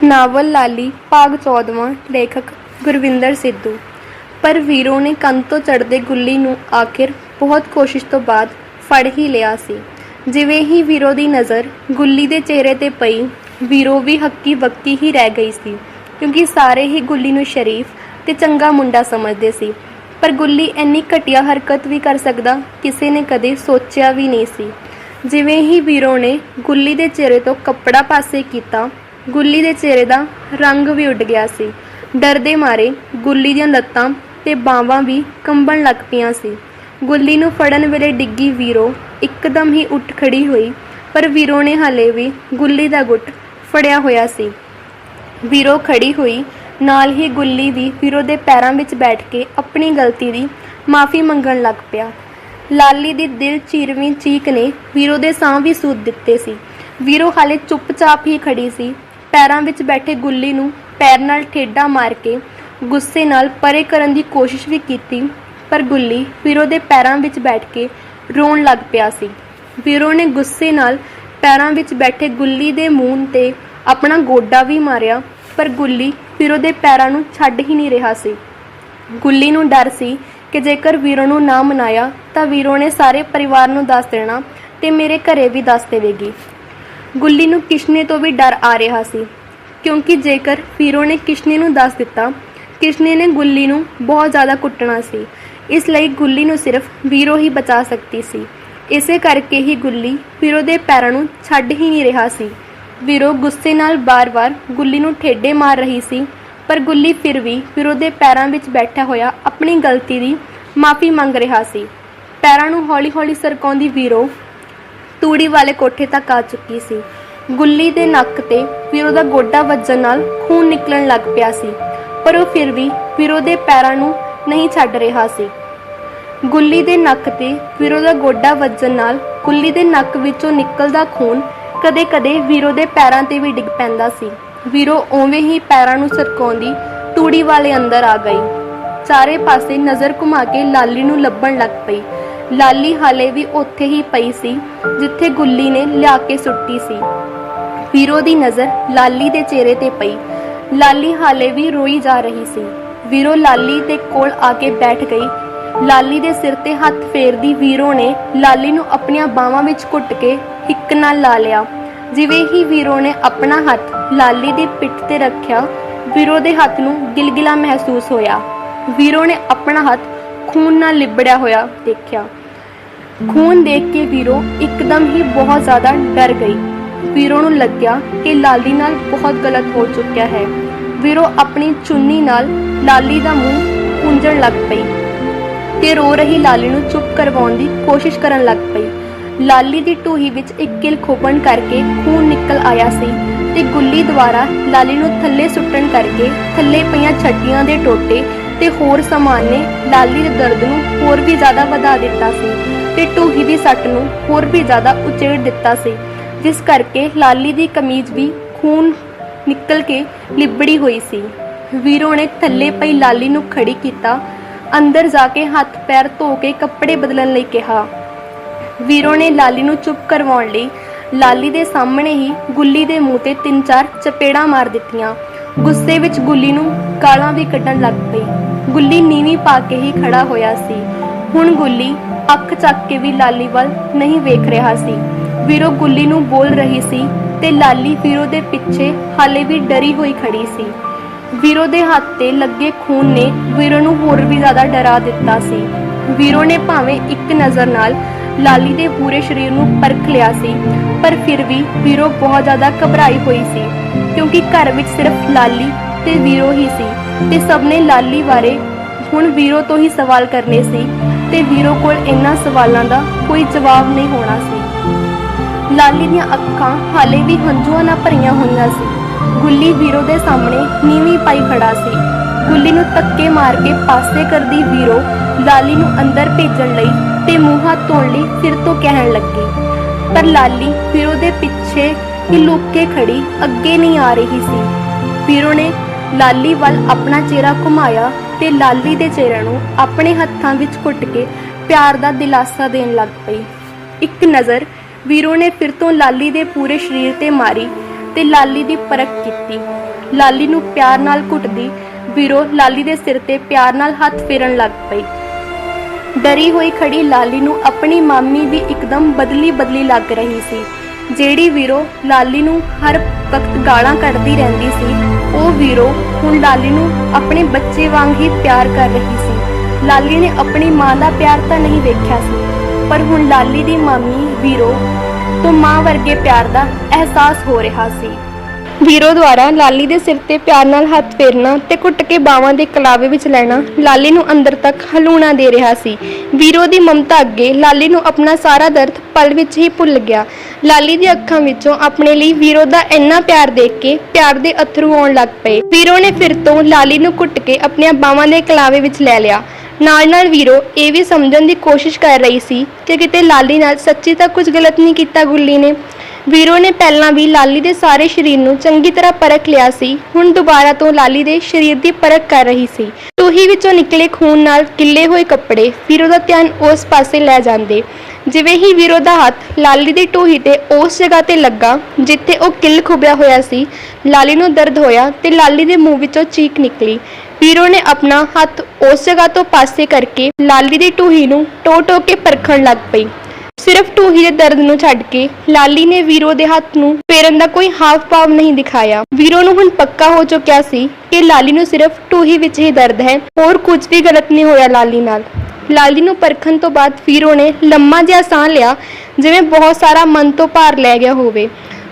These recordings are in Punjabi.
ਨਾਵਲ ਲਾਲੀ ਭਾਗ 14ਵਾਂ ਲੇਖਕ ਗੁਰਵਿੰਦਰ ਸਿੱਧੂ। ਪਰ ਵੀਰੋ ਨੇ ਕੰਨ ਤੋਂ ਚੜਦੇ ਗੁੱਲੀ ਨੂੰ ਆਖਿਰ ਬਹੁਤ ਕੋਸ਼ਿਸ਼ ਤੋਂ ਬਾਅਦ ਫੜ ਹੀ ਲਿਆ ਸੀ। ਜਿਵੇਂ ਹੀ ਵੀਰੋ ਦੀ ਨਜ਼ਰ ਗੁੱਲੀ ਦੇ ਚਿਹਰੇ ਤੇ ਪਈ, ਵੀਰੋ ਵੀ ਹੱਕੀ ਬੱਕੀ ਹੀ ਰਹਿ ਗਈ ਸੀ, ਕਿਉਂਕਿ ਸਾਰੇ ਹੀ ਗੁੱਲੀ ਨੂੰ ਸ਼ਰੀਫ ਤੇ ਚੰਗਾ ਮੁੰਡਾ ਸਮਝਦੇ ਸੀ। ਪਰ ਗੁੱਲੀ ਇੰਨੀ ਘਟੀਆ ਹਰਕਤ ਵੀ ਕਰ ਸਕਦਾ ਕਿਸੇ ਨੇ ਕਦੇ ਸੋਚਿਆ ਵੀ ਨਹੀਂ ਸੀ। ਜਿਵੇਂ ਹੀ ਵੀਰੋ ਨੇ ਗੁੱਲੀ ਦੇ ਚਿਹਰੇ ਤੋਂ ਕੱਪੜਾ ਪਾਸੇ ਕੀਤਾ ਗੁੱਲੀ ਦੇ ਚਿਹਰੇ ਦਾ ਰੰਗ ਵੀ ਉੱਡ ਗਿਆ ਸੀ। ਡਰ ਦੇ ਮਾਰੇ ਗੁੱਲੀ ਦੀਆਂ ਲੱਤਾਂ ਤੇ ਬਾਹਾਂ ਵੀ ਕੰਬਣ ਲੱਗ ਪਈਆਂ ਸੀ। ਗੁੱਲੀ ਨੂੰ ਫੜਨ ਵੇਲੇ ਡਿੱਗੀ ਵੀਰੋ ਇੱਕਦਮ ਹੀ ਉੱਠ ਖੜੀ ਹੋਈ, ਪਰ ਵੀਰੋ ਨੇ ਹਲੇ ਵੀ ਗੁੱਲੀ ਦਾ ਗੁੱਟ ਫੜਿਆ ਹੋਇਆ ਸੀ। ਵੀਰੋ ਖੜੀ ਹੋਈ, ਨਾਲ ਹੀ ਗੁੱਲੀ ਵੀ ਵੀਰੋ ਦੇ ਪੈਰਾਂ ਵਿੱਚ ਬੈਠ ਕੇ ਆਪਣੀ ਗਲਤੀ ਦੀ ਮਾਫੀ ਮੰਗਣ ਲੱਗ ਪਿਆ। ਲਾਲੀ ਦੀ ਦਿਲ ਚੀਰਵੀਂ ਚੀਕ ਨੇ ਵੀਰੋ ਦੇ ਸਾਹ ਵੀ ਸੂਤ ਦਿੱਤੇ ਸੀ। ਵੀਰੋ ਹਾਲੇ ਚੁੱਪਚਾਪ ਹੀ ਖੜੀ ਸੀ ਪੈਰਾਂ ਵਿੱਚ ਬੈਠੇ ਗੁੱਲੀ ਨੂੰ ਪੈਰ ਨਾਲ ਠੇਡਾ ਮਾਰ ਕੇ ਗੁੱਸੇ ਨਾਲ ਪਰੇ ਕਰਨ ਦੀ ਕੋਸ਼ਿਸ਼ ਵੀ ਕੀਤੀ, ਪਰ ਗੁੱਲੀ ਵੀਰੋ ਦੇ ਪੈਰਾਂ ਵਿੱਚ ਬੈਠ ਕੇ ਰੋਣ ਲੱਗ ਪਿਆ ਸੀ। ਵੀਰੋ ਨੇ ਗੁੱਸੇ ਨਾਲ ਪੈਰਾਂ ਵਿੱਚ ਬੈਠੇ ਗੁੱਲੀ ਦੇ ਮੂੰਹ ਤੇ ਆਪਣਾ ਗੋਡਾ ਵੀ ਮਾਰਿਆ, ਪਰ ਗੁੱਲੀ ਵੀਰੋ ਦੇ ਪੈਰਾਂ ਨੂੰ ਛੱਡ ਹੀ ਨਹੀਂ ਰਿਹਾ ਸੀ। ਗੁੱਲੀ ਨੂੰ ਡਰ ਸੀ ਕਿ ਜੇਕਰ ਵੀਰੋ ਨੂੰ ਨਾ ਮਨਾਇਆ, ਤਾਂ ਵੀਰੋ ਨੇ ਸਾਰੇ ਪਰਿਵਾਰ ਨੂੰ ਦੱਸ ਦੇਣਾ ਤੇ ਮੇਰੇ ਘਰੇ ਵੀ ਦੱਸ ਦੇਵੇਗੀ। ਗੁੱਲੀ ਨੂੰ ਕਿਸ਼ਨੇ ਤੋਂ ਵੀ ਡਰ ਆ ਰਿਹਾ ਸੀ, ਕਿਉਂਕਿ ਜੇਕਰ ਵੀਰੋ ਨੇ ਕਿਸ਼ਨੇ ਨੂੰ ਦੱਸ ਦਿੱਤਾ, ਕਿਸ਼ਨੇ ਨੇ ਗੁੱਲੀ ਨੂੰ ਬਹੁਤ ਜ਼ਿਆਦਾ ਕੁੱਟਣਾ ਸੀ। ਇਸ ਲਈ ਗੁੱਲੀ ਨੂੰ ਸਿਰਫ ਵੀਰੋ ਹੀ ਬਚਾ ਸਕਦੀ ਸੀ। ਇਸੇ ਕਰਕੇ ਹੀ ਗੁੱਲੀ ਵੀਰੋ ਦੇ ਪੈਰਾਂ ਨੂੰ ਛੱਡ ਹੀ ਨਹੀਂ ਰਿਹਾ ਸੀ। ਵੀਰੋ ਗੁੱਸੇ ਨਾਲ ਬਾਰ-ਬਾਰ ਗੁੱਲੀ ਨੂੰ ਠੇਡੇ ਮਾਰ ਰਹੀ ਸੀ, ਪਰ ਗੁੱਲੀ ਫਿਰ ਵੀ ਵੀਰੋ ਦੇ ਪੈਰਾਂ ਵਿੱਚ ਬੈਠਾ ਹੋਇਆ ਆਪਣੀ ਗਲਤੀ ਦੀ ਮਾਫੀ ਮੰਗ ਰਿਹਾ ਸੀ। ਪੈਰਾਂ ਨੂੰ ਹੌਲੀ-ਹੌਲੀ ਸਰਕਾਉਂਦੀ ਵੀਰੋ ਤੂੜੀ ਵਾਲੇ ਕੋਠੇ ਤੱਕ ਆ ਚੁੱਕੀ ਸੀ। ਗੁੱਲੀ ਦੇ ਨੱਕ ਤੇ ਵੀਰੋ ਦਾ ਗੋਡਾ ਵੱਜਣ ਨਾਲ ਖੂਨ ਨਿਕਲਣ ਲੱਗ ਪਿਆ ਸੀ। ਪਰ ਉਹ ਫਿਰ ਵੀ ਵੀਰੋ ਦੇ ਪੈਰਾਂ ਨੂੰ ਨਹੀਂ ਛੱਡ ਰਿਹਾ ਸੀ। ਗੁੱਲੀ ਦੇ ਨੱਕ ਤੇ ਵੀਰੋ ਦਾ ਗੋਡਾ ਵੱਜਣ ਨਾਲ ਗੁੱਲੀ ਦੇ ਨੱਕ ਵਿੱਚੋਂ ਨਿਕਲਦਾ ਖੂਨ ਕਦੇ-ਕਦੇ ਵੀਰੋ ਦੇ ਪੈਰਾਂ ਤੇ ਵੀ ਡਿੱਗ ਪੈਂਦਾ ਸੀ। ਵੀਰੋ ਉਵੇਂ ਹੀ ਪੈਰਾਂ ਨੂੰ ਸਰਕਾਉਂਦੀ ਤੂੜੀ ਵਾਲੇ ਅੰਦਰ ਆ ਗਈ। ਚਾਰੇ ਪਾਸੇ ਨਜ਼ਰ ਘੁਮਾ ਕੇ ਲਾਲੀ ਨੂੰ ਲੱਭਣ ਲੱਗ ਪਈ। ਲਾਲੀ ਹਾਲੇ ਵੀ ਉੱਥੇ ਹੀ ਪਈ ਸੀ, ਜਿੱਥੇ ਗੁੱਲੀ ਨੇ ਲਿਆ ਕੇ ਸੁੱਟੀ ਸੀ। ਵੀਰੋ ਦੀ ਨਜ਼ਰ ਲਾਲੀ ਦੇ ਚਿਹਰੇ ਤੇ ਪਈ। ਲਾਲੀ ਹਾਲੇ ਵੀ ਰੋਈ ਜਾ ਰਹੀ ਸੀ। ਵੀਰੋ ਲਾਲੀ ਦੇ ਕੋਲ ਆ ਕੇ ਬੈਠ ਗਈ। ਲਾਲੀ ਦੇ ਸਿਰ ਤੇ ਹੱਥ ਫੇਰਦੀ ਵੀਰੋ ਨੇ ਲਾਲੀ ਨੂੰ ਆਪਣੀਆਂ ਬਾਹਾਂ ਵਿੱਚ ਘੁੱਟ ਕੇ ਹਿੱਕ ਨਾਲ ਲਾ ਲਿਆ। ਜਿਵੇਂ ਹੀ ਵੀਰੋ ਨੇ ਆਪਣਾ ਹੱਥ ਲਾਲੀ ਦੀ ਪਿੱਠ ਤੇ ਰੱਖਿਆ, ਵੀਰੋ ਦੇ ਹੱਥ ਨੂੰ ਗਿਲਗਿਲਾ ਮਹਿਸੂਸ ਹੋਇਆ। ਵੀਰੋ ਨੇ ਆਪਣਾ ਹੱਥ ਖੂਨ ਨਾਲ ਲਿਬੜਿਆ ਹੋਇਆ ਦੇਖਿਆ। ਖੂਨ ਦੇਖ ਕੇ ਵੀਰੋ ਇੱਕਦਮ ਹੀ ਬਹੁਤ ਜ਼ਿਆਦਾ ਡਰ ਗਈ। ਵੀਰੋ ਨੂੰ ਲੱਗਿਆ ਕਿ ਲਾਲੀ ਨਾਲ ਬਹੁਤ ਗਲਤ ਹੋ ਚੁੱਕਿਆ ਹੈ। ਵੀਰੋ ਆਪਣੀ ਚੁੰਨੀ ਨਾਲ ਲਾਲੀ ਦਾ ਮੂੰਹ ਪੂੰਝਣ ਲੱਗ ਪਈ ਤੇ ਰੋ ਰਹੀ ਲਾਲੀ ਨੂੰ ਚੁੱਪ ਕਰਵਾਉਣ ਦੀ ਕੋਸ਼ਿਸ਼ ਕਰਨ ਲੱਗ ਪਈ। ਲਾਲੀ ਦੀ ਟੂਹੀ ਵਿੱਚ ਇੱਕ ਕਿਲ ਖੋਪਣ ਕਰਕੇ ਖੂਨ ਨਿਕਲ ਆਇਆ ਸੀ ਤੇ ਗੁੱਲੀ ਦੁਆਰਾ ਲਾਲੀ ਨੂੰ ਥੱਲੇ ਸੁੱਟਣ ਕਰਕੇ ਥੱਲੇ ਪਈਆਂ ਛੱਡੀਆਂ ਦੇ ਟੋਟੇ ਤੇ ਹੋਰ ਸਮਾਨ ਨੇ ਲਾਲੀ ਦੇ ਦਰਦ ਨੂੰ ਹੋਰ ਵੀ ਜ਼ਿਆਦਾ ਵਧਾ ਦਿੱਤਾ ਸੀ। ਤੇ ਟੂਹੀ ਦੀ ਸੱਟ ਨੂੰ ਹੋਰ ਵੀ ਜ਼ਿਆਦਾ ਉਚੇੜ ਦਿੱਤਾ ਸੀ, ਜਿਸ ਕਰਕੇ ਲਾਲੀ ਦੀ ਕਮੀਜ਼ ਵੀ ਖੂਨ ਨਿਕਲ ਕੇ ਲਿਬੜੀ ਹੋਈ ਸੀ। ਵੀਰੋ ਨੇ ਥੱਲੇ ਪਈ ਲਾਲੀ ਨੂੰ ਖੜੀ ਕੀਤਾ, ਅੰਦਰ ਜਾ ਕੇ ਹੱਥ ਪੈਰ ਧੋ ਕੇ ਕੱਪੜੇ ਬਦਲਣ ਲਈ ਕਿਹਾ। ਵੀਰੋ ਨੇ ਲਾਲੀ ਨੂੰ ਚੁੱਪ ਕਰਵਾਉਣ ਲਈ ਲਾਲੀ ਦੇ ਸਾਹਮਣੇ ਹੀ ਗੁੱਲੀ ਦੇ ਮੂੰਹ ਤੇ ਤਿੰਨ ਚਾਰ ਚਪੇੜਾਂ ਮਾਰ ਦਿੱਤੀਆਂ। ਗੁੱਸੇ ਵਿੱਚ ਗੁੱਲੀ ਨੂੰ ਗਾਲਾਂ ਵੀ ਕੱਢਣ ਲੱਗ ਪਈ। ਗੁੱਲੀ ਨੀਵੀਂ ਪਾ ਕੇ ਹੀ ਖੜਾ ਹੋਇਆ ਸੀ। ਹੁਣ ਗੁੱਲੀ ਅੱਖ ਚੱਕ ਕੇ ਵੀ ਲਾਲੀ ਵੱਲ ਨਹੀਂ ਵੇਖ ਰਿਹਾ ਸੀ। ਵੀਰੋ ਗੁੱਲੀ ਨੂੰ ਬੋਲ ਰਹੀ ਸੀ ਤੇ ਲਾਲੀ ਵੀਰੋ ਦੇ ਪਿੱਛੇ ਹਾਲੇ ਵੀ ਡਰੀ ਹੋਈ ਖੜੀ ਸੀ। ਵੀਰੋ ਦੇ ਹੱਥ ਤੇ ਲੱਗੇ ਖੂਨ ਨੇ ਵੀਰੋ ਨੂੰ ਹੋਰ ਵੀ ਜ਼ਿਆਦਾ ਡਰਾ ਦਿੱਤਾ ਸੀ। ਵੀਰੋ ਨੇ ਭਾਵੇਂ ਇੱਕ ਨਜ਼ਰ ਨਾਲ ਲਾਲੀ ਦੇ ਪੂਰੇ ਸਰੀਰ ਨੂੰ ਪਰਖ ਲਿਆ ਸੀ, ਪਰ ਫਿਰ ਵੀ ਵੀਰੋ ਬਹੁਤ ਜ਼ਿਆਦਾ ਘਬਰਾਈ ਹੋਈ ਸੀ, ਕਿਉਂਕਿ ਘਰ ਵਿੱਚ ਸਿਰਫ ਲਾਲੀ ਤੇ ਵੀਰੋ ਹੀ ਸੀ ਤੇ ਸਭ ਨੇ ਲਾਲੀ ਬਾਰੇ ਹੁਣ ਵੀਰੋ ਤੋਂ ਹੀ ਸਵਾਲ ਕਰਨੇ ਸੀ ਤੇ ਵੀਰੋ ਕੋਲ ਇਹਨਾਂ ਸਵਾਲਾਂ ਦਾ ਕੋਈ ਜਵਾਬ ਨਹੀਂ ਹੋਣਾ ਸੀ। ਲਾਲੀ ਦੀਆਂ ਅੱਖਾਂ ਹਾਲੇ ਵੀ ਹੰਝੂਆਂ ਨਾਲ ਭਰੀਆਂ ਹੋਈਆਂ ਸੀ। ਗੁੱਲੀ ਵੀਰੋ ਦੇ ਸਾਹਮਣੇ ਨੀਵੀਂ ਪਾਈ ਖੜਾ ਸੀ। ਗੁੱਲੀ ਨੂੰ ਧੱਕੇ ਮਾਰ ਕੇ ਪਾਸੇ ਕਰਦੀ ਵੀਰੋ ਲਾਲੀ ਨੂੰ ਅੰਦਰ ਭੇਜਣ ਲਈ ਤੇ ਮੂੰਹ ਹੱਥ ਧੋਣ ਲਈ ਫਿਰ ਤੋਂ ਕਹਿਣ ਲੱਗੀ। ਪਰ ਲਾਲੀ ਵੀਰੋ ਦੇ ਪਿੱਛੇ ਹੀ ਲੁੱਕ ਕੇ ਖੜੀ ਅੱਗੇ ਨਹੀਂ ਆ ਰਹੀ ਸੀ। ਵੀਰੋ ਨੇ ਲਾਲੀ ਵੱਲ ਆਪਣਾ ਚਿਹਰਾ ਘੁਮਾਇਆ ਤੇ ਲਾਲੀ ਦੇ ਚਿਹਰੇ ਨੂੰ ਆਪਣੇ ਹੱਥਾਂ ਵਿੱਚ ਘੁੱਟ ਕੇ ਪਿਆਰ ਦਾ ਦਿਲਾਸਾ ਦੇਣ ਲੱਗ ਪਈ। ਇੱਕ ਨਜ਼ਰ ਵੀਰੋ ਨੇ ਫਿਰ ਤੋਂ ਲਾਲੀ ਦੇ ਪੂਰੇ ਸਰੀਰ ਤੇ ਮਾਰੀ ਤੇ ਲਾਲੀ ਦੀ ਪਰਖ ਕੀਤੀ। ਲਾਲੀ ਨੂੰ ਪਿਆਰ ਨਾਲ ਘੁੱਟਦੀ ਵੀਰੋ ਲਾਲੀ ਦੇ ਸਿਰ ਤੇ ਪਿਆਰ ਨਾਲ ਹੱਥ ਫੇਰਨ ਲੱਗ ਪਈ। ਡਰੀ ਹੋਈ ਖੜੀ ਲਾਲੀ ਨੂੰ ਆਪਣੀ ਮਾਮੀ ਦੀ ਇੱਕਦਮ ਬਦਲੀ ਬਦਲੀ ਲੱਗ ਰਹੀ ਸੀ, ਜਿਹੜੀ ਵੀਰੋ ਲਾਲੀ ਨੂੰ ਹਰ ਵਕਤ ਗਾਲਾਂ ਕੱਢਦੀ ਰਹਿੰਦੀ ਸੀ। ਉਹ ਵੀਰੋ ਹੁਣ ਲਾਲੀ ਨੂੰ ਆਪਣੇ ਬੱਚੇ ਵਾਂਗ ਹੀ ਪਿਆਰ ਕਰ ਰਹੀ ਸੀ। ਲਾਲੀ ਨੇ ਆਪਣੀ ਮਾਂ ਦਾ ਪਿਆਰ ਤਾਂ ਨਹੀਂ ਵੇਖਿਆ ਸੀ, ਪਰ ਹੁਣ ਲਾਲੀ ਦੀ ਮਾਮੀ ਵੀਰੋ ਤੋਂ ਮਾਂ ਵਰਗੇ ਪਿਆਰ ਦਾ ਅਹਿਸਾਸ ਹੋ ਰਿਹਾ ਸੀ। ਵੀਰੋ ਦੁਆਰਾ ਲਾਲੀ ਦੇ ਸਿਰ ਤੇ ਪਿਆਰ ਨਾਲ ਹੱਥ ਫੇਰਨਾ ਤੇ ਘੁੱਟ ਕੇ ਬਾਵਾਂ ਦੇ ਕਲਾਵੇ ਵਿੱਚ ਲੈਣਾ ਲਾਲੀ ਨੂੰ ਅੰਦਰ ਤੱਕ ਹਲੂਣਾ ਦੇ ਰਿਹਾ ਸੀ। ਵੀਰੋ ਦੀ ਮਮਤਾ ਅੱਗੇ ਲਾਲੀ ਨੂੰ ਆਪਣਾ ਸਾਰਾ ਦਰਦ ਪਲ ਵਿੱਚ ਹੀ ਭੁੱਲ ਗਿਆ। ਲਾਲੀ ਦੀ ਅੱਖਾਂ ਵਿੱਚੋਂ ਆਪਣੇ ਲਈ ਵੀਰੋ ਦਾ ਇੰਨਾ ਪਿਆਰ ਦੇਖ ਕੇ ਪਿਆਰ ਦੇ ਅਥਰੂ ਆਉਣ ਲੱਗ ਪਏ। ਵੀਰੋ ਨੇ ਫਿਰ ਤੋਂ ਲਾਲੀ ਨੂੰ ਘੁੱਟ ਕੇ ਆਪਣੀਆਂ ਬਾਵਾਂ ਦੇ ਕਲਾਵੇ ਵਿੱਚ ਲੈ ਲਿਆ। ਨਾਲ ਨਾਲ ਵੀਰੋ ਇਹ ਵੀ ਸਮਝਣ ਦੀ ਕੋਸ਼ਿਸ਼ ਕਰ ਰਹੀ ਸੀ ਕਿ ਕਿਤੇ ਲਾਲੀ ਨਾਲ ਸੱਚੀ ਤਾਂ ਕੁਝ ਗਲਤ ਨਹੀਂ ਕੀਤਾ ਗੁੱਲੀ ਨੇ। ਵੀਰੋ ਨੇ ਪਹਿਲਾਂ ਵੀ ਲਾਲੀ ਦੇ ਸਾਰੇ ਸਰੀਰ ਨੂੰ ਚੰਗੀ ਤਰ੍ਹਾਂ ਪਰਖ ਲਿਆ ਸੀ। ਹੁਣ ਦੁਬਾਰਾ ਤੋਂ ਲਾਲੀ ਦੇ ਸਰੀਰ ਦੀ ਪਰਖ ਕਰ ਰਹੀ ਸੀ। ਟੂਹੀ ਵਿੱਚੋਂ ਨਿਕਲੇ ਖੂਨ ਨਾਲ ਕਿੱਲੇ ਹੋਏ ਕੱਪੜੇ, ਵੀਰੋ ਦਾ ਧਿਆਨ ਉਸ ਪਾਸੇ ਲੈ ਜਾਂਦੇ। ਜਿਵੇਂ ਹੀ ਵੀਰੋ ਦਾ ਹੱਥ ਲਾਲੀ ਦੀ ਟੂਹੀ ਤੇ ਉਸ ਜਗ੍ਹਾ ਤੇ ਲੱਗਾ, ਜਿੱਥੇ ਉਹ ਕਿੱਲ ਖੁੱਬਿਆ ਹੋਇਆ ਸੀ, ਲਾਲੀ ਨੂੰ ਦਰਦ ਹੋਇਆ ਤੇ ਲਾਲੀ ਦੇ ਮੂੰਹ ਵਿੱਚੋਂ ਚੀਕ ਨਿਕਲੀ। ਵੀਰੋ ਨੇ ਆਪਣਾ ਹੱਥ ਉਸ ਜਗ੍ਹਾ ਤੋਂ ਪਾਸੇ ਕਰਕੇ ਲਾਲੀ ਦੀ ਟੂਹੀ ਨੂੰ ਟੋ ਟੋ ਕੇ ਪਰਖਣ ਲੱਗ ਪਈ। ਸਿਰਫ ਟੂਹੀ ਦੇ ਦਰਦ ਨੂੰ ਛੱਡ ਕੇ ਲਾਲੀ ਨੇ ਵੀਰੋ ਦੇ ਹੱਥ ਨੂੰ ਫੇਰਨ ਦਾ ਕੋਈ ਹਾਵ ਭਾਵ ਨਹੀਂ ਦਿਖਾਇਆ। ਵੀਰੋ ਨੂੰ ਹੁਣ ਪੱਕਾ ਹੋ ਚੁੱਕਿਆ ਸੀ ਕਿ ਲਾਲੀ ਨੂੰ ਸਿਰਫ ਟੂਹੀ ਵਿੱਚ ਹੀ ਦਰਦ ਹੈ, ਹੋਰ ਕੁਝ ਵੀ ਗਲਤ ਨਹੀਂ ਹੋਇਆ ਲਾਲੀ ਨਾਲ। ਲਾਲੀ ਨੂੰ ਪਰਖਣ ਤੋਂ ਬਾਅਦ ਵੀਰੋ ਨੇ ਲੰਮਾ ਜਿਹਾ ਸਾਹ ਲਿਆ, ਜਿਵੇਂ ਬਹੁਤ ਸਾਰਾ ਮਨ ਤੋਂ ਭਾਰ ਲੈ ਗਿਆ ਹੋਵੇ।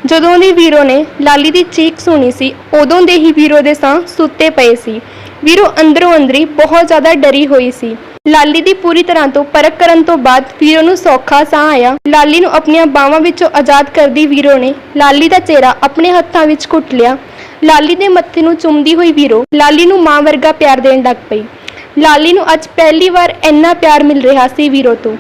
ਜਦੋਂ ਦੀ ਵੀਰੋ ਨੇ ਲਾਲੀ ਦੀ ਚੀਕ ਸੁਣੀ ਸੀ, ਉਦੋਂ ਦੇ ਹੀ ਵੀਰੋ ਦੇ ਸਾਹ ਸੁੱਤੇ ਪਏ ਸੀ। ਵੀਰੋ ਅੰਦਰੋਂ ਅੰਦਰੀ ਬਹੁਤ ਜ਼ਿਆਦਾ ਡਰੀ ਹੋਈ ਸੀ। ਲਾਲੀ ਦੀ ਪੂਰੀ ਤਰ੍ਹਾਂ ਤੋਂ ਪਰਖ ਕਰਨ ਤੋਂ ਬਾਅਦ ਵੀਰੋ ਨੂੰ ਸੌਖਾ ਸਾਹ ਆਇਆ। ਲਾਲੀ ਨੂੰ ਆਪਣੀਆਂ ਬਾਹਾਂ ਵਿੱਚੋਂ ਆਜ਼ਾਦ ਕਰਦੀ ਵੀਰੋ ਨੇ ਲਾਲੀ ਦਾ ਚਿਹਰਾ ਆਪਣੇ ਹੱਥਾਂ ਵਿੱਚ ਘੁੱਟ ਲਿਆ। ਲਾਲੀ ਦੇ ਮੱਥੇ ਨੂੰ ਚੁੰਮਦੀ ਹੋਈ ਵੀਰੋ ਲਾਲੀ ਨੂੰ ਮਾਂ ਵਰਗਾ ਪਿਆਰ ਦੇਣ ਲੱਗ ਪਈ। ਲਾਲੀ ਨੂੰ ਅੱਜ ਪਹਿਲੀ ਵਾਰ ਇੰਨਾ ਪਿਆਰ ਮਿਲ ਰਿਹਾ ਸੀ ਵੀਰੋ ਤੋਂ।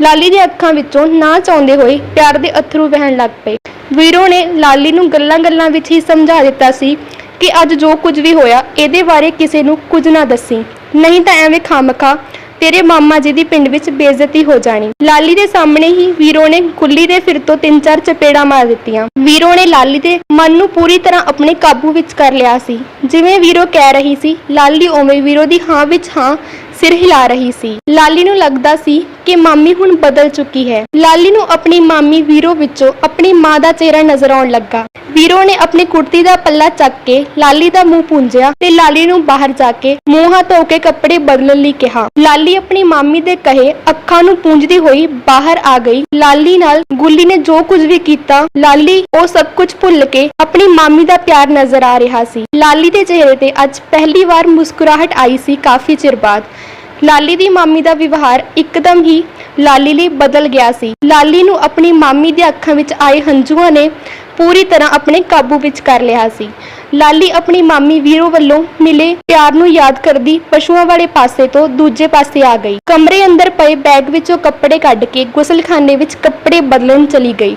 ਲਾਲੀ ਦੇ ਅੱਖਾਂ ਵਿੱਚੋਂ ਨਾ ਚਾਹੁੰਦੇ ਹੋਏ ਪਿਆਰ ਦੇ ਅਥਰੂ ਵਹਿਣ ਲੱਗ ਪਏ। ਵੀਰੋ ਨੇ ਲਾਲੀ ਨੂੰ ਗੱਲਾਂ-ਗੱਲਾਂ ਵਿੱਚ ਹੀ ਸਮਝਾ ਦਿੱਤਾ ਸੀ ਕਿ ਅੱਜ ਜੋ ਕੁਝ ਵੀ ਹੋਇਆ, ਇਹਦੇ ਬਾਰੇ ਕਿਸੇ ਨੂੰ ਕੁਝ ਨਾ ਦੱਸੀ। ਨਹੀਂ ਤਾਂ ਐਵੇਂ ਖਾਮਖਾ ਤੇਰੇ ਮਾਮਾ ਜੀ ਦੀ ਪਿੰਡ ਵਿੱਚ ਬੇਇੱਜ਼ਤੀ ਹੋ ਜਾਣੀ। ਲਾਲੀ ਦੇ ਸਾਹਮਣੇ ਹੀ ਵੀਰੋ ਨੇ ਗੁੱਲੀ ਦੇ ਫਿਰ ਤੋਂ ਤਿੰਨ ਚਾਰ ਚਪੇੜਾਂ ਮਾਰ ਦਿੱਤੀਆਂ। ਵੀਰੋ ਨੇ ਲਾਲੀ ਦੇ ਮਨ ਨੂੰ ਪੂਰੀ ਤਰ੍ਹਾਂ ਆਪਣੇ ਕਾਬੂ ਵਿੱਚ ਕਰ ਲਿਆ ਸੀ। ਜਿਵੇਂ ਵੀਰੋ ਕਹਿ ਰਹੀ ਸੀ, ਲਾਲੀ ਉਵੇਂ ਵੀਰੋ ਦੀ ਹਾਂ ਵਿੱਚ ਹਾਂ ਸਿਰ ਹਿਲਾ ਰਹੀ ਸੀ। ਲਾਲੀ ਨੂੰ ਲੱਗਦਾ ਸੀ ਕਿ ਮਾਮੀ ਹੁਣ ਬਦਲ ਚੁੱਕੀ ਹੈ। ਲਾਲੀ ਨੂੰ ਆਪਣੀ ਮਾਮੀ ਵੀਰੋ ਵਿੱਚੋਂ ਆਪਣੀ ਮਾਂ ਦਾ ਚਿਹਰਾ ਨਜ਼ਰ ਆਉਣ ਲੱਗਾ। ਵੀਰੋ ਨੇ ਆਪਣੀ ਕੁੜਤੀ ਦਾ ਪੱਲਾ ਚੱਕ ਕੇ ਲਾਲੀ ਦਾ ਮੂੰਹ ਪੂੰਝਿਆ ਤੇ ਲਾਲੀ ਨੂੰ ਬਾਹਰ ਜਾ ਕੇ ਮੂੰਹ ਹੱਥ ਧੋ ਕੇ ਕੱਪੜੇ ਬਦਲਣ ਲਈ ਕਿਹਾ। ਲਾਲੀ ਆਪਣੀ ਮਾਮੀ ਦੇ ਕਹੇ ਅੱਖਾਂ ਨੂੰ ਪੂੰਝਦੀ ਹੋਈ ਬਾਹਰ ਆ ਗਈ। ਲਾਲੀ ਨਾਲ ਗੁੱਲੀ ਨੇ ਜੋ ਕੁਝ ਵੀ ਕੀਤਾ, ਲਾਲੀ ਉਹ ਸਭ ਕੁਝ ਭੁੱਲ ਕੇ ਆਪਣੀ ਮਾਮੀ ਦਾ ਪਿਆਰ ਨਜ਼ਰ ਆ ਰਿਹਾ ਸੀ। ਲਾਲੀ ਦੇ ਚਿਹਰੇ ਤੇ ਅੱਜ ਪਹਿਲੀ ਵਾਰ ਮੁਸਕਰਾਹਟ ਆਈ ਸੀ ਕਾਫੀ ਚਿਰ ਬਾਅਦ। ਲਾਲੀ ਦੀ ਮਾਮੀ ਦਾ ਵਿਵਹਾਰ ਇੱਕਦਮ ਹੀ ਲਾਲੀ ਲਈ ਬਦਲ ਗਿਆ ਸੀ। ਲਾਲੀ ਨੂੰ ਆਪਣੀ ਮਾਮੀ ਦੇ ਅੱਖਾਂ ਵਿੱਚ ਆਏ ਹੰਝੂਆਂ ਨੇ ਪੂਰੀ ਤਰ੍ਹਾਂ ਆਪਣੇ ਕਾਬੂ ਵਿੱਚ ਕਰ ਲਿਆ ਸੀ। ਲਾਲੀ ਆਪਣੀ ਮਾਮੀ ਵੀਰੋ ਵੱਲੋਂ ਮਿਲੇ ਪਿਆਰ ਨੂੰ ਯਾਦ ਕਰਦੀ ਪਸ਼ੂਆਂ ਵਾਲੇ ਪਾਸੇ ਤੋਂ ਦੂਜੇ ਪਾਸੇ ਆ ਗਈ। ਕਮਰੇ ਅੰਦਰ ਪਏ ਬੈਗ ਵਿੱਚੋਂ ਕੱਪੜੇ ਕੱਢ ਕੇ ਗੁਸਲਖਾਨੇ ਵਿੱਚ ਕੱਪੜੇ ਬਦਲਣ ਚਲੀ ਗਈ।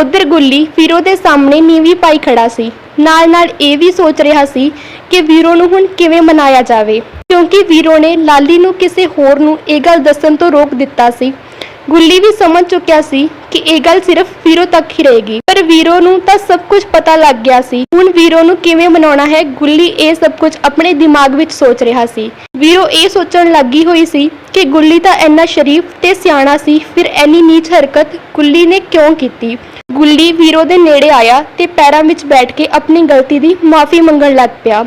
ਉਧਰ ਗੁੱਲੀ ਵੀਰੋ ਦੇ ਸਾਹਮਣੇ ਨੀਵੀਂ ਪਾਈ ਖੜਾ ਸੀ। ਨਾਲ ਨਾਲ ਇਹ ਵੀ ਸੋਚ ਰਿਹਾ ਸੀ ਕਿ ਵੀਰੋ ਨੂੰ ਹੁਣ ਕਿਵੇਂ ਮਨਾਇਆ ਜਾਵੇ। ਕਿਉਂਕਿ ਵੀਰੋ ਨੇ ਲਾਲੀ ਨੂੰ ਕਿਸੇ ਹੋਰ ਨੂੰ ਇਹ ਗੱਲ ਦੱਸਣ ਤੋਂ ਰੋਕ ਦਿੱਤਾ ਸੀ। ਗੁੱਲੀ ਵੀ ਸਮਝ ਚੁੱਕਿਆ ਸੀ ਕਿ ਇਹ ਗੱਲ ਸਿਰਫ ਵੀਰੋ ਤੱਕ ਹੀ ਰਹੇਗੀ। ਪਰ ਵੀਰੋ ਨੂੰ ਤਾਂ ਸਭ ਕੁਝ ਪਤਾ ਲੱਗ ਗਿਆ ਸੀ। ਹੁਣ ਵੀਰੋ ਨੂੰ ਕਿਵੇਂ ਮਨਾਉਣਾ ਹੈ, ਗੁੱਲੀ ਇਹ ਸਭ ਕੁਝ ਆਪਣੇ ਦਿਮਾਗ ਵਿੱਚ ਸੋਚ ਰਿਹਾ ਸੀ। ਵੀਰੋ ਇਹ ਸੋਚਣ ਲੱਗੀ ਹੋਈ ਸੀ ਕਿ ਗੁੱਲੀ ਤਾਂ ਇੰਨਾ ਸ਼ਰੀਫ ਤੇ ਸਿਆਣਾ ਸੀ, ਫਿਰ ਐਨੀ ਨੀਚ ਹਰਕਤ ਗੁੱਲੀ ਨੇ ਕਿਉਂ ਕੀਤੀ? ਗੁੱਲੀ ਵੀਰੋ ਦੇ ਨੇੜੇ ਆਇਆ ਤੇ ਪੈਰਾਂ ਵਿੱਚ ਬੈਠ ਕੇ ਆਪਣੀ ਗਲਤੀ ਦੀ ਮਾਫੀ ਮੰਗਣ ਲੱਗ ਪਿਆ।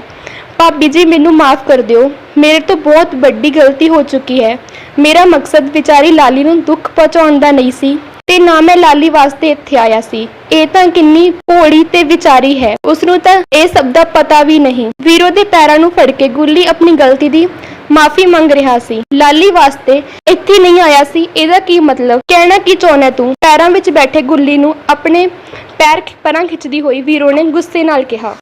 ਭਾਬੀ ਜੀ, ਮੈਨੂੰ ਮਾਫ ਕਰ ਦਿਓ। ਮੇਰੇ ਤੋਂ ਬਹੁਤ ਵੱਡੀ ਗਲਤੀ ਹੋ ਚੁੱਕੀ ਹੈ। ਮੇਰਾ ਮਕਸਦ ਵਿਚਾਰੀ ਲਾਲੀ ਨੂੰ ਦੁੱਖ ਪਹੁੰਚਾਉਣ ਦਾ ਨਹੀਂ ਸੀ ਤੇ ਨਾ ਮੈਂ ਲਾਲੀ ਵਾਸਤੇ ਇੱਥੇ ਆਇਆ ਸੀ। ਇਹ ਤਾਂ ਕਿੰਨੀ ਭੋਲੀ ਤੇ ਵਿਚਾਰੀ ਹੈ। ਉਸ ਨੂੰ ਤਾਂ ਇਹ ਸਭ ਦਾ ਪਤਾ ਵੀ ਨਹੀਂ। ਵੀਰੋ ਦੇ ਪੈਰਾਂ ਨੂੰ ਫੜ ਕੇ ਗੁੱਲੀ ਆਪਣੀ ਗਲਤੀ ਦੀ ਮਾਫੀ ਮੰਗ ਰਿਹਾ ਸੀ। ਲਾਲੀ ਵਾਸਤੇ ਇੱਥੇ ਨਹੀਂ ਆਇਆ ਸੀ। ਇਹਦਾ ਕੀ ਮਤਲਬ? ਕਹਿਣਾ ਕੀ ਚਾਹੁੰਦਾ ਤੂੰ? ਪੈਰਾਂ ਵਿੱਚ ਬੈਠੇ ਗੁੱਲੀ ਨੂੰ ਆਪਣੇ ਪੈਰ ਪਰਾਂ ਖਿੱਚਦੀ ਹੋਈ ਵੀਰੋ ਨੇ ਗੁੱਸੇ ਨਾਲ ਕਿਹਾ।